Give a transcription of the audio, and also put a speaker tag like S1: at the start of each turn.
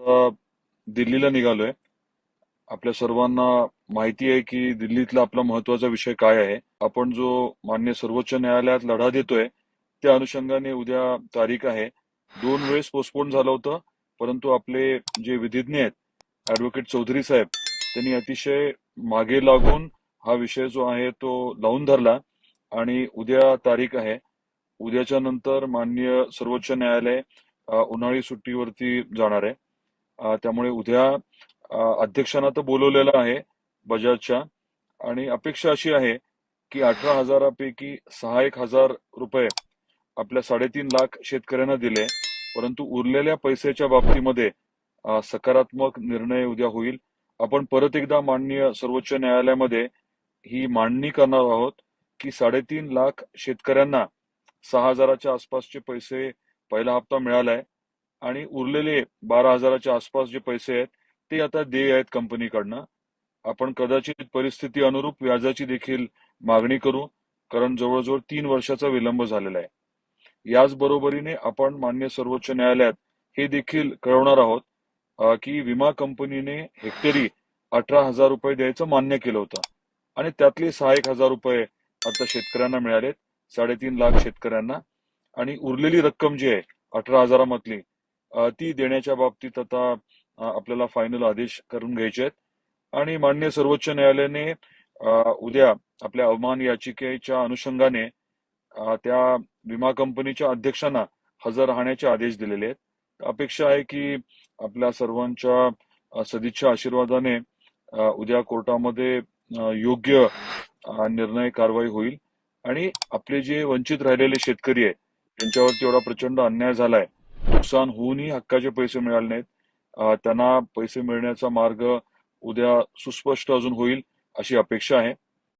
S1: आता दिल्लीला निघालोय. आपल्या सर्वांना माहिती आहे की दिल्लीतला आपला महत्त्वाचा विषय काय आहे. आपण जो मान्य सर्वोच्च न्यायालयात लढा देतोय त्या अनुषंगाने उद्या तारीख आहे. दोन वेळेस पोस्टपोन झालं होतं परंतु आपले जे विधिज्ञ आहेत ऍडव्होकेट चौधरी साहेब त्यांनी अतिशय मागे लागून हा विषय जो आहे तो लावून धरला आणि उद्या तारीख आहे. उद्याच्या नंतर मान्य सर्वोच्च न्यायालय उन्हाळी सुट्टीवरती जाणार आहे. त्यामुळे उद्या अध्यक्षांना तर बोलवलेलं आहे बजाजच्या. आणि अपेक्षा अशी आहे की अठरा हजारापैकी सहा एक हजार रुपये आपल्या साडेतीन लाख शेतकऱ्यांना दिले. परंतु उरलेल्या पैशाच्या बाबतीमध्ये सकारात्मक निर्णय उद्या होईल. आपण परत एकदा माननीय सर्वोच्च न्यायालयामध्ये ही मांडणी करणार आहोत की साडेतीन लाख शेतकऱ्यांना सहा हजाराच्या आसपासचे पैसे पहिला हप्ता मिळालाय. आणि उरलेले बारा हजाराच्या आसपास जे पैसे आहेत ते आता देय आहेत कंपनीकडनं. आपण कदाचित परिस्थिती अनुरूप व्याजाची देखील मागणी करू कारण जवळजवळ तीन वर्षाचा विलंब झालेला आहे. याच बरोबरीने आपण मान्य सर्वोच्च न्यायालयात हे देखील कळवणार आहोत की विमा कंपनीने हेक्टरी अठरा हजार रुपये द्यायचं मान्य केलं होतं. आणि त्यातले सहा एक हजार रुपये आता शेतकऱ्यांना मिळालेत साडेतीन लाख शेतकऱ्यांना. आणि उरलेली रक्कम जी आहे अठरा हजारामधली ती देण्याच्या बाबतीत आता आपल्याला फायनल आदेश करून घ्यायचे आहेत. आणि मान्य सर्वोच्च न्यायालयाने उद्या आपल्या अवमान याचिकेच्या अनुषंगाने त्या विमा कंपनीच्या अध्यक्षांना हजर राहण्याचे आदेश दिलेले आहेत. अपेक्षा आहे की आपल्या सर्वांच्या सदिच्छा आशीर्वादाने उद्या कोर्टामध्ये योग्य निर्णय कारवाई होईल. आणि आपले जे वंचित राहिलेले शेतकरी आहे त्यांच्यावरती एवढा प्रचंड अन्याय झालाय. नुकसान होऊनही हक्काचे पैसे मिळाले नाहीत. त्यांना पैसे मिळण्याचा मार्ग उद्या सुस्पष्ट अजून होईल अशी अपेक्षा आहे.